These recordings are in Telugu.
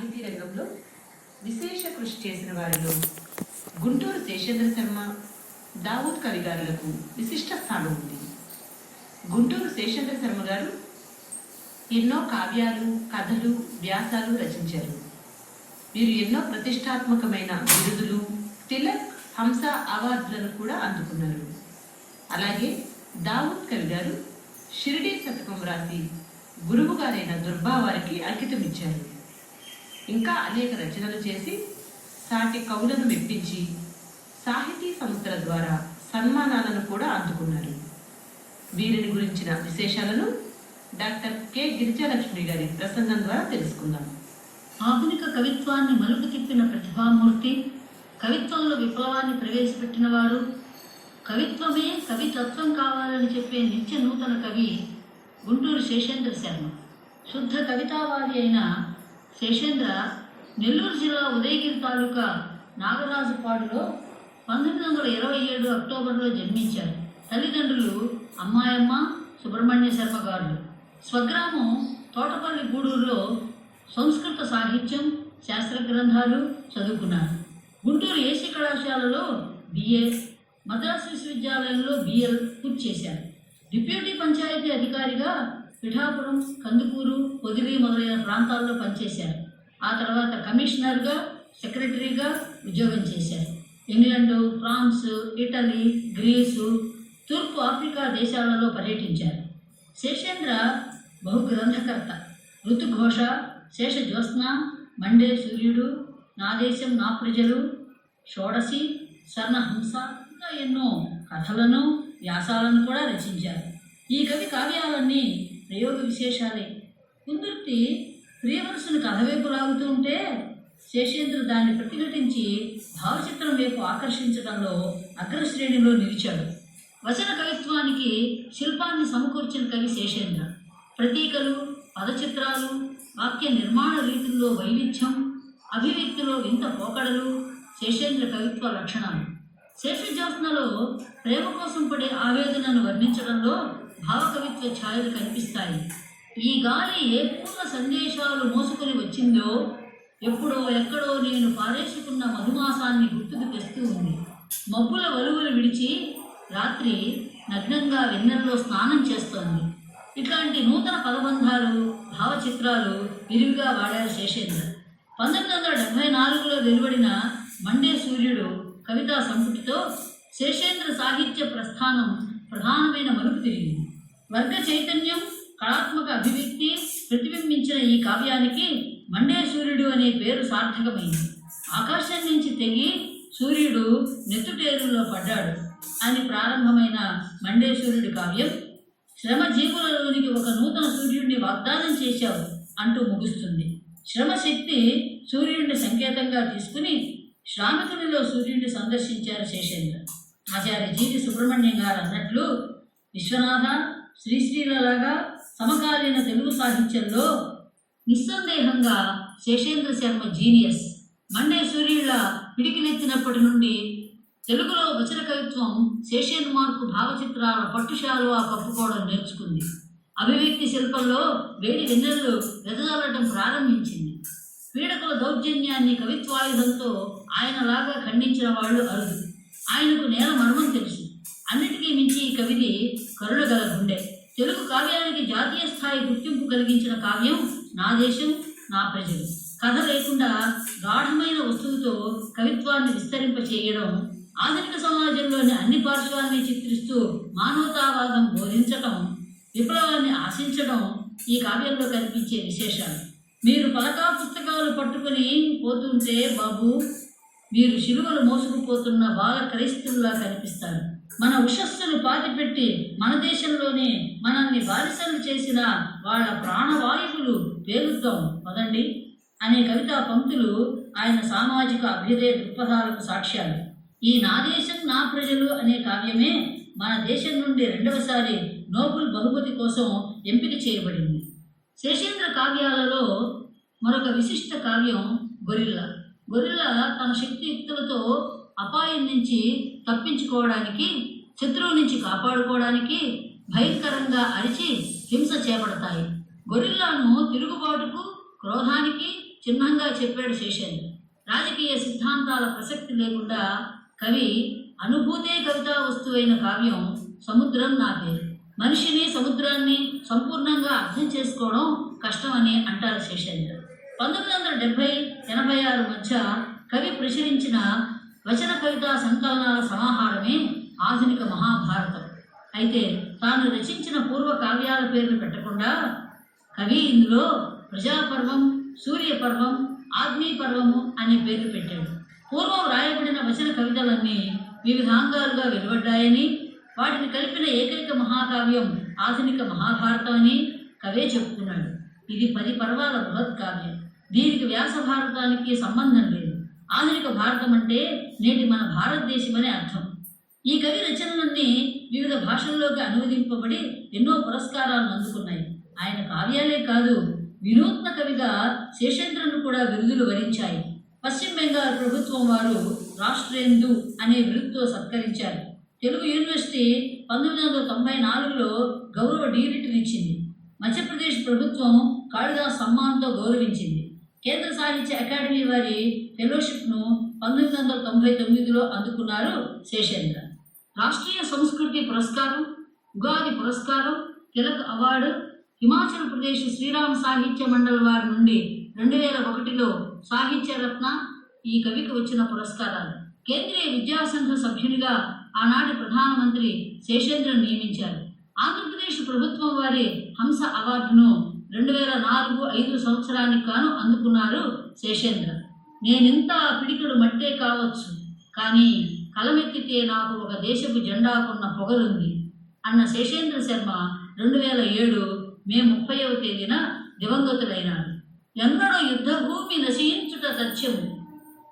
సాహితీ రంగంలో విశేష కృషి చేసిన వారిలో గుంటూరు శేషేంద్ర శర్మ దావూద్ కవి గారులకు విశిష్ట స్థానం ఉంది. గుంటూరు శేషేంద్ర శర్మ గారు ఎన్నో కావ్యాలు కథలు వ్యాసాలు రచించారు. వీరు ఎన్నో ప్రతిష్టాత్మకమైన బిరుదులు తిలక్ హంస అవార్డులను కూడా అందుకున్నారు. అలాగే దావూద్ కవి గారు షిరిడీ శతకం రాసి గురువు గారైన దుర్బా వారికి ఇంకా అనేక రచనలు చేసి సాటి కవులను మెప్పించి సాహితీ సంస్థల ద్వారా సన్మానాలను కూడా అందుకున్నారు. వీరిని గురించిన విశేషాలను డాక్టర్ కె. గిరిజాలక్ష్మి గారి ప్రసంగం ద్వారా తెలుసుకుందాం. ఆధునిక కవిత్వాన్ని మలుపు తిప్పిన ప్రతిభామూర్తి కవిత్వంలో విప్లవాన్ని ప్రవేశపెట్టినవాడు కవిత్వమే కవితత్వం కావాలని చెప్పే నిత్య నూతన కవి గుంటూరు శేషేంద్ర శర్మ. శుద్ధ కవితావాది అయిన శేషేంద్ర నెల్లూరు జిల్లా ఉదయగిరి తాలూకా నాగరాజుపాడులో పంతొమ్మిది వందల ఇరవై ఏడు అక్టోబర్లో జన్మించారు. తల్లిదండ్రులు అమ్మాయమ్మ సుబ్రహ్మణ్య శర్మ గారు. స్వగ్రామం తోటపల్లి గూడూరులో సంస్కృత సాహిత్యం శాస్త్ర గ్రంథాలు చదువుకున్నారు. గుంటూరు ఏసీ కళాశాలలో బిఏ మద్రాసు విశ్వవిద్యాలయంలో బిఎల్ పూర్తి చేశారు. డిప్యూటీ పంచాయతీ అధికారిగా పిఠాపురం కందుకూరు పొదిలి మొదలైన ప్రాంతాల్లో పనిచేశారు. ఆ తర్వాత కమిషనర్గా సెక్రటరీగా ఉద్యోగం చేశారు. ఇంగ్లాండు ఫ్రాన్స్ ఇటలీ గ్రీసు తూర్పు ఆఫ్రికా దేశాలలో పర్యటించారు. శేషేంద్ర బహుగ్రంథకర్త ఋతుఘోష శేష జ్యోత్స్న మండే సూర్యుడు నా దేశం నా ప్రజలు షోడసి స్వర్ణహంస ఇంకా ఎన్నో కథలను వ్యాసాలను కూడా రచించారు. ఈ కవి కావ్యాలన్నీ ప్రయోగ విశేషాలే కుందుర్తి ప్రియవరుసుని కథవైపు లాగుతూ ఉంటే శేషేంద్ర దాన్ని ప్రతిఘటించి భావచిత్రం వైపు ఆకర్షించడంలో అగ్రశ్రేణిలో నిలిచాడు. వచన కవిత్వానికి శిల్పాన్ని సమకూర్చిన కవి శేషేంద్ర. ప్రతీకలు పదచిత్రాలు వాక్య నిర్మాణ రీతుల్లో వైవిధ్యం అభివ్యక్తిలో వింత పోకడలు శేషేంద్ర కవిత్వ లక్షణాలు. శేషజ్యోత్స్నలో ప్రేమ కోసం పడే ఆవేదనను వర్ణించడంలో భావకవిత్వ ఛాయలు కనిపిస్తాయి. ఈ గాలి ఏ పూర్ణ సందేశాలు మోసుకొని వచ్చిందో ఎప్పుడో ఎక్కడో నేను పారేసుకున్న మధుమాసాన్ని గుర్తుకు తెస్తూ ఉంది. మబ్బుల వలువలు విడిచి రాత్రి నగ్నంగా వెన్నెల్లో స్నానం చేస్తోంది. ఇట్లాంటి నూతన పదబంధాలు భావచిత్రాలు విరివిగా వాడారు శేషేంద్ర. పంతొమ్మిది వందల డెబ్బై నాలుగులో వెలువడిన మండే సూర్యుడు కవితా సంపుటితో శేషేంద్ర సాహిత్య ప్రస్థానం ప్రధానమైన మలుపు తిరిగింది. వర్గ చైతన్యం కళాత్మక అభివ్యక్తి ప్రతిబింబించిన ఈ కావ్యానికి మండే సూర్యుడు అనే పేరు సార్థకమైంది. ఆకాశం నుంచి తెగి సూర్యుడు నెత్తుటేరులో పడ్డాడు అని ప్రారంభమైన మండే సూర్యుడి కావ్యం శ్రమ జీవులలోనికి ఒక నూతన సూర్యుడిని వాగ్దానం చేశావు అంటూ ముగుస్తుంది. శ్రమ శక్తి సూర్యుడిని సంకేతంగా తీసుకుని శ్రామికునిలో సూర్యుడిని సందర్శించారు శేషేంద్ర. ఆచార్య జీవి సుబ్రహ్మణ్యం గారు అన్నట్లు విశ్వనాథ శ్రీశ్రీలలాగా సమకాలీన తెలుగు సాహిత్యంలో నిస్సందేహంగా శేషేంద్ర శర్మ జీనియస్ మండే సూర్యుల పిడికిలెత్తినప్పటి నుండి తెలుగులో వచన కవిత్వం శేషేంద్ర మార్కు భావచిత్రాల పట్టుశాలువా కప్పుకోవడం నేర్చుకుంది. అభివ్యక్తి శిల్పంలో వేడి వెన్నెల్లు వెదజల్లడం ప్రారంభించింది. పీడకుల దౌర్జన్యాన్ని కవిత్వాయుధంతో ఆయనలాగా ఖండించిన వాళ్ళు అరుదు. ఆయనకు నేల మర్మం తెలుసు. అన్నిటికీ మించి ఈ కవిది కరుణగల గుండె. తెలుగు కావ్యానికి జాతీయ స్థాయి గుర్తింపు కలిగించిన కావ్యం నా దేశం నా ప్రజలు. కథ లేకుండా గాఢమైన వస్తువుతో కవిత్వాన్ని విస్తరింపచేయడం ఆధునిక సమాజంలోని అన్ని పార్శ్వాల్ని చిత్రిస్తూ మానవతావాదం బోధించటం విప్లవాన్ని ఆశించడం ఈ కావ్యంలో కనిపించే విశేషాలు. మీరు పలకా పుస్తకాలు పట్టుకుని పోతుంటే బాబు మీరు శిలువలు మోసుకుపోతున్న బాల క్రైస్తుల్లా కనిపిస్తారు మన ఉషస్సులు పాతిపెట్టి మన దేశంలోనే మనల్ని బానిసలు చేసిన వాళ్ళ ప్రాణవాయువులు పేలుద్దాం. పదండి. అనే కవితా పంక్తులు ఆయన సామాజిక అభ్యుదయ దృక్పథాలకు సాక్ష్యాలు. ఈ నా దేశం నా ప్రజలు అనే కావ్యమే మన దేశం నుండి రెండవసారి నోబుల్ బహుమతి కోసం ఎంపిక చేయబడింది. శేషేంద్ర కావ్యాలలో మరొక విశిష్ట కావ్యం గొరిల్లా. గొరిల్లా తన శక్తి యుక్తులతో అపాయం నుంచి తప్పించుకోవడానికి శత్రువు నుంచి కాపాడుకోవడానికి భయంకరంగా అరిచి హింస చేపడతాయి. గొరిల్లాను తిరుగుబాటుకు క్రోధానికి చిహ్నంగా చెప్పాడు శేషేంద్ర రాజకీయ సిద్ధాంతాల ప్రసక్తి లేకుండా కవి అనుభూతే కవితా వస్తువైన కావ్యం సముద్రం నా పేరు. మనిషిని సముద్రాన్ని సంపూర్ణంగా అర్థం చేసుకోవడం కష్టమని అంటారు శేషేంద్ర పంతొమ్మిది వందల డెబ్బై ఎనభై ఆరు మధ్య కవి ప్రచురించిన వచన కవితా సంకలనాల సమాహారమే ఆధునిక మహాభారతం. అయితే తాను రచించిన పూర్వ కావ్యాల పేర్లు పెట్టకుండా కవి ఇందులో ప్రజాపర్వం సూర్యపర్వం ఆగ్నేయ పర్వము అనే పేర్లు పెట్టాడు. పూర్వం రాయబడిన వచన కవితలన్నీ వివిధాంగాలుగా వెలువడ్డాయని వాటిని కలిపిన ఏకైక మహాకావ్యం ఆధునిక మహాభారతం అని కవే చెప్పుకున్నాడు. ఇది పది పర్వాల బృహత్ కావ్యం. దీనికి వ్యాస భారతానికి సంబంధం లేదు. ఆధునిక భారతం అంటే నేటి మన భారతదేశమనే అర్థం. ఈ కవి రచనలన్నీ వివిధ భాషల్లోకి అనువదింపబడి ఎన్నో పురస్కారాలను అందుకున్నాయి. ఆయన కావ్యాలే కాదు వినూత్న కవిగా శేషేంద్రను కూడా విరుదులు వరించాయి. పశ్చిమ బెంగాల్ ప్రభుత్వం వారు రాష్ట్రేందు అనే బిరుదుతో సత్కరించారు. తెలుగు యూనివర్సిటీ పంతొమ్మిది వందల తొంభై నాలుగులో గౌరవ డీలిట్నిచ్చింది మధ్యప్రదేశ్ ప్రభుత్వం కాళిదాస్ సమ్మాన్తో గౌరవించింది. కేంద్ర సాహిత్య అకాడమీ వారి ఫెలోషిప్ను పంతొమ్మిది వందల తొంభై తొమ్మిదిలో అందుకున్నారు శేషేంద్ర. రాష్ట్రీయ సంస్కృతి పురస్కారం ఉగాది పురస్కారం తిలక్ అవార్డు హిమాచల్ ప్రదేశ్ శ్రీరామ్ సాహిత్య మండలి వారి నుండి రెండు వేల ఒకటిలో సాహిత్య రత్న ఈ కవికి వచ్చిన పురస్కారాలు. కేంద్రీయ విద్యాసంఘ సభ్యునిగా ఆనాటి ప్రధానమంత్రి శేషేంద్రను నియమించారు. ఆంధ్రప్రదేశ్ ప్రభుత్వం వారి హంస అవార్డును రెండు వేల నాలుగు ఐదు సంవత్సరానికి కాను అందుకున్నారు శేషేంద్ర. నేనింత పిడికడు మట్టే కావచ్చు కానీ కలమెత్తితే నాకు ఒక దేశపు జెండాకున్న పొగలుంది అన్న శేషేంద్ర శర్మ రెండు వేల ఏడు మే ముప్పైవ తేదీన దివంగతులైనాడు ఎన్నడో యుద్ధభూమి నశించుట సత్యము.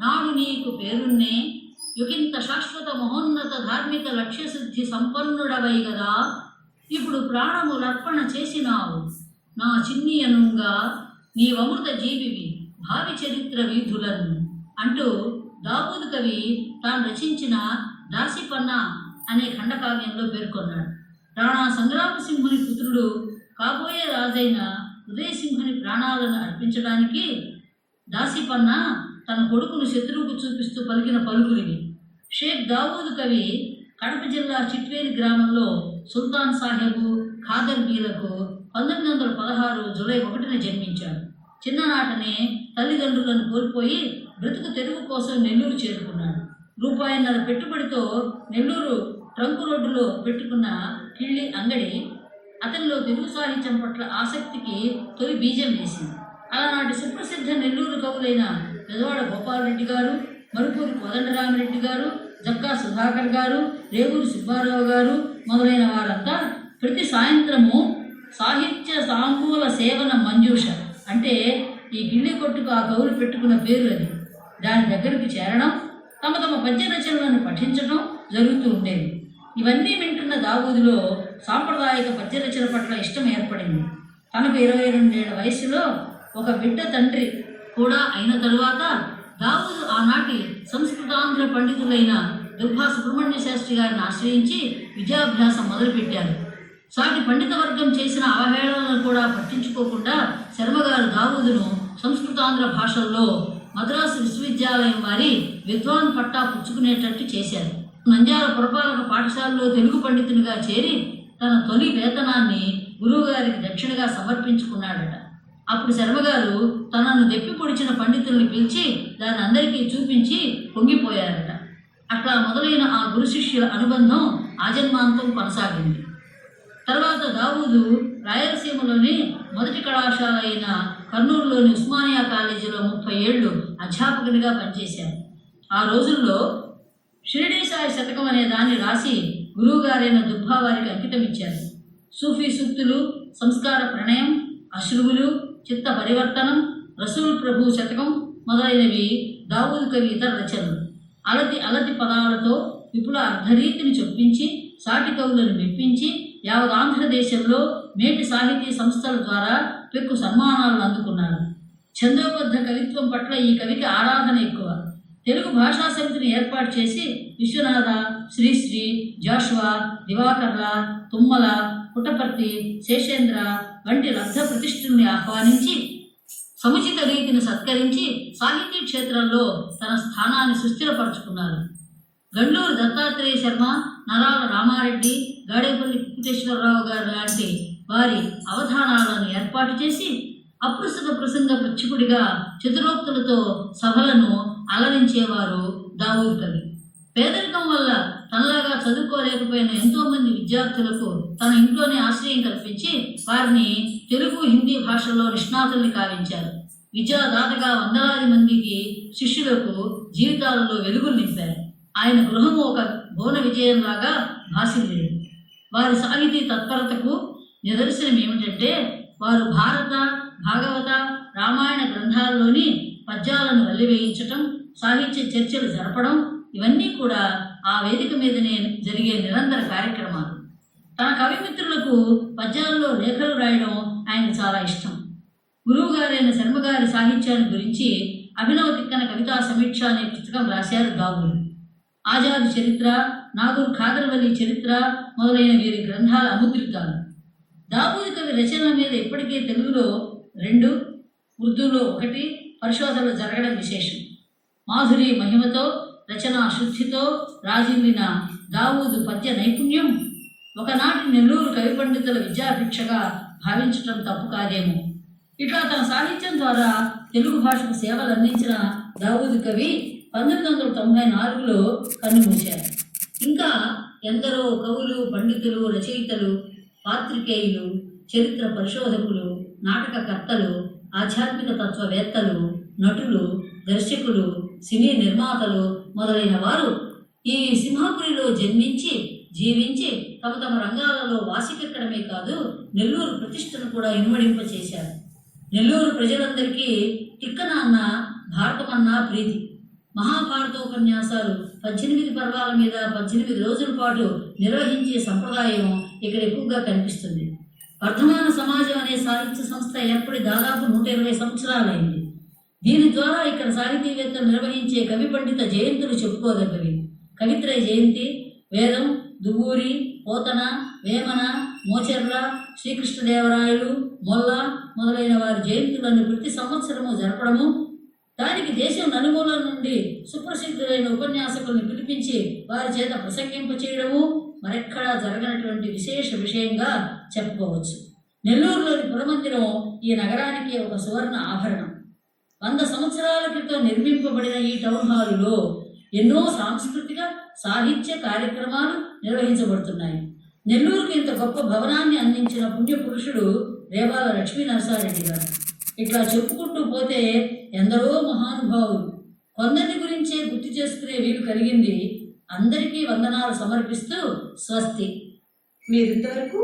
నాడు నీకు పేరున్నే యుకింత శాశ్వత మహోన్నత ధార్మిక లక్ష్యసిద్ధి సంపన్నుడవై గదా. ఇప్పుడు ప్రాణములర్పణ చేసినావు. నా చిన్నియనుగా నీ నీవమృత జీవివి భావి చరిత్ర వీధులను అంటూ దావూద్ కవి తాను రచించిన దాసిపన్న అనే ఖండకావ్యంలో పేర్కొన్నాడు. రాణా సంగ్రామసింహుని పుత్రుడు కాబోయే రాజైన ఉదయసింహుని ప్రాణాలను అర్పించడానికి దాసిపన్న తన కొడుకును శత్రువుకు చూపిస్తూ పలికిన పలుకులివి. షేక్ దావూద్ కవి కడప జిల్లా చిట్వేలి గ్రామంలో సుల్తాన్ సాహెబు ఖాదర్ బీలకు పంతొమ్మిది వందల పదహారు జూలై ఒకటిన జన్మించాడు. చిన్ననాటనే తల్లిదండ్రులను కోల్పోయి బ్రతుకు తెరువు కోసం నెల్లూరు చేరుకున్నాడు. రూపాయిన్నర పెట్టుబడితో నెల్లూరు ట్రంక్ రోడ్డులో పెట్టుకున్న కిళ్ళి అంగడి అతనిలో తెలుగు సాహిత్యం పట్ల ఆసక్తికి తొలి బీజం వేసింది. అలానాటి సుప్రసిద్ధ నెల్లూరు కవులైన పెదవాడ గోపాలరెడ్డి గారు మరుపూరి కోదండరామిరెడ్డి గారు జక్కా సుధాకర్ గారు రేవూరి సుబ్బారావు గారు మొదలైన వారంతా ప్రతి సాయంత్రము సాహిత్య సాంగూల సేవన మంజూష. అంటే ఈ గిళ్ళి కొట్టుకు ఆ కవులు పెట్టుకున్న పేరు అది. దాని దగ్గరికి చేరడం తమ తమ పద్య రచనలను పఠించడం జరుగుతూ ఉండేది. ఇవన్నీ వింటున్న దావూదులో సాంప్రదాయక పద్య రచన పట్ల ఇష్టం ఏర్పడింది. తనకు ఇరవై రెండేళ్ళ వయసులో ఒక బిడ్డ తండ్రి కూడా అయిన తరువాత దావూదు ఆనాటి సంస్కృతాంధ్ర పండితులైన దుర్భా సుబ్రహ్మణ్య శాస్త్రి గారిని ఆశ్రయించి విద్యాభ్యాసం మొదలుపెట్టారు. సాటి పండిత వర్గం చేసిన అవహేళనలను కూడా పట్టించుకోకుండా శర్మగారు దావూదును సంస్కృతాంధ్ర భాషల్లో మద్రాసు విశ్వవిద్యాలయం వారి విద్వాన్ పట్టా పుచ్చుకునేటట్టు చేశారు. నంద్యాల పురపాలక పాఠశాలలో తెలుగు పండితునిగా చేరి తన తొలి వేతనాన్ని గురువుగారికి దక్షిణగా సమర్పించుకున్నాడట. అప్పుడు శర్మగారు తనను దెప్పి పొడిచిన పండితుల్ని పిలిచి దాని అందరికీ చూపించి పొంగిపోయారట. అట్లా మొదలైన ఆ గురు శిష్యుల అనుబంధం ఆజన్మాంతం కొనసాగింది. తర్వాత దావూదు రాయలసీమలోని మొదటి కళాశాల అయిన కర్నూలులోని ఉస్మానియా కాలేజీలో ముప్పై ఏళ్ళు అధ్యాపకుడిగా పనిచేశారు. ఆ రోజుల్లో షిరిడీ సాయి శతకం అనే దాన్ని రాసి గురువుగారైన దుబ్బా వారికి అంకితం ఇచ్చారు సూఫీ సూక్తులు సంస్కార ప్రణయం అశ్రువులు చిత్త పరివర్తనం రసూల్ ప్రభు శతకం మొదలైనవి దావూదు కవి ఇతర రచనలు. అలతి అలతి పదాలతో విపుల అర్ధరీతిని చొప్పించి సాటి కవులను మెప్పించి యావత్ ఆంధ్రదేశంలో మేటి సాహితీ సంస్థల ద్వారా పెక్కు సన్మానాలను అందుకున్నారు. ఛందోబద్ధ కవిత్వం పట్ల ఈ కవికి ఆరాధన ఎక్కువ. తెలుగు భాషా సమితిని ఏర్పాటు చేసి విశ్వనాథ శ్రీశ్రీ జాషువా దివాకర్ల తుమ్మల పుట్టపర్తి శేషేంద్ర వంటి లబ్ధ ప్రతిష్ఠుల్ని ఆహ్వానించి సముచిత రీతిని సత్కరించి సాహితీ క్షేత్రంలో తన స్థానాన్ని సుస్థిరపరచుకున్నారు. గండూరు దత్తాత్రేయ శర్మ నరాల రామారెడ్డి గాడేపల్లి వెంకటేశ్వరరావు గారు లాంటి వారి అవధానాలను ఏర్పాటు చేసి అప్రస్తుత ప్రసంగ పచ్చికుడిగా చతురోక్తులతో సభలను అలరించేవారు దావూద్ కవి. పేదరికం వల్ల తనలాగా చదువుకోలేకపోయిన ఎంతోమంది విద్యార్థులకు తన ఇంట్లోనే ఆశ్రయం కల్పించి వారిని తెలుగు హిందీ భాషల్లో నిష్ణాతుల్ని కావించారు. విద్యాదాతగా వందలాది మందికి శిష్యులకు జీవితాలలో వెలుగులు నింపారు. ఆయన గృహం ఒక భువన విజయంలాగా భాసిల్లేదు వారి సాహితీ తత్పరతకు నిదర్శనం ఏమిటంటే వారు భారత భాగవత రామాయణ గ్రంథాల్లోని పద్యాలను వల్లివేయించటం సాహిత్య చర్చలు జరపడం ఇవన్నీ కూడా ఆ వేదిక మీదనే జరిగే నిరంతర కార్యక్రమాలు. తన కవిమిత్రులకు పద్యాల్లో లేఖలు రాయడం ఆయనకు చాలా ఇష్టం. గురువుగారైన శర్మగారి సాహిత్యాన్ని గురించి అభినవ తిక్కన కవితా సమీక్ష అనే పుస్తకం రాశారు దావులు ఆజాద్ చరిత్ర నాగూర్ ఖాదర్వల్లి చరిత్ర మొదలైన వీరి గ్రంథాల అముద్రితాలు దావూది కవి రచనల మీద ఇప్పటికే తెలుగులో రెండు ఉర్దూలో ఒకటి పరిశోధనలు జరగడం విశేషం. మాధురి మహిమతో రచనా శుద్ధితో రాజిల్లిన దావూదు పద్య నైపుణ్యం ఒకనాటి నెల్లూరు కవి పండితుల విద్యాభిక్షగా భావించటం తప్పు కాదేమో. ఇట్లా తన సాహిత్యం ద్వారా తెలుగు భాషకు సేవలు అందించిన దావూదు కవి పంతొమ్మిది వందల తొంభై నాలుగులో కన్నుమూశారు. ఇంకా ఎందరో కవులు పండితులు రచయితలు పాత్రికేయులు చరిత్ర పరిశోధకులు నాటకకర్తలు ఆధ్యాత్మిక తత్వవేత్తలు నటులు దర్శకులు సినీ నిర్మాతలు మొదలైన వారు ఈ సింహాపురిలో జన్మించి జీవించి తమ తమ రంగాలలో వాసికెక్కడమే కాదు నెల్లూరు ప్రతిష్టను కూడా ఇనుమడింపచేశారు. నెల్లూరు ప్రజలందరికీ తిక్కన అన్న భారతమన్న ప్రీతి. మహాభారత ఉపన్యాసాలు పద్దెనిమిది పర్వాల మీద పద్దెనిమిది రోజుల పాటు నిర్వహించే సంప్రదాయం ఇక్కడ ఎక్కువగా కనిపిస్తుంది. వర్ధమాన సమాజం అనే సాహిత్య సంస్థ ఏర్పడి దాదాపు నూట ఇరవై సంవత్సరాలైంది. దీని ద్వారా ఇక్కడ సాహితీవేత్తలు నిర్వహించే కవి పండిత జయంతులు చెప్పుకోదగ్గవి. కవిత్రయ జయంతి వేదం దువ్వూరి పోతన వేమన మోచెర్ల శ్రీకృష్ణదేవరాయలు మొల్ల మొదలైన వారి జయంతులను ప్రతి సంవత్సరము జరపడము దానికి దేశం నలుమూలల నుండి సుప్రసిద్ధులైన ఉపన్యాసకుల్ని పిలిపించి వారి చేత ప్రసంగింప చేయడము మరెక్కడా జరగనటువంటి విశేష విషయంగా చెప్పుకోవచ్చు. నెల్లూరులోని పురమందిరం ఈ నగరానికి ఒక సువర్ణ ఆభరణం. వంద సంవత్సరాల క్రితం నిర్మింపబడిన ఈ టౌన్ హాలులో ఎన్నో సాంస్కృతిక సాహిత్య కార్యక్రమాలు నిర్వహించబడుతున్నాయి. నెల్లూరుకు ఇంత గొప్ప భవనాన్ని అందించిన పుణ్యపురుషుడు రేవాల లక్ష్మీ నరసారెడ్డి గారు. ఇట్లా చెప్పుకుంటూ పోతే ఎందరో మహానుభావులు కొందరిని గురించే గుర్తు చేసుకునే వీలు కలిగింది. అందరికీ వందనాలు సమర్పిస్తూ స్వస్తి. మీరింతవరకు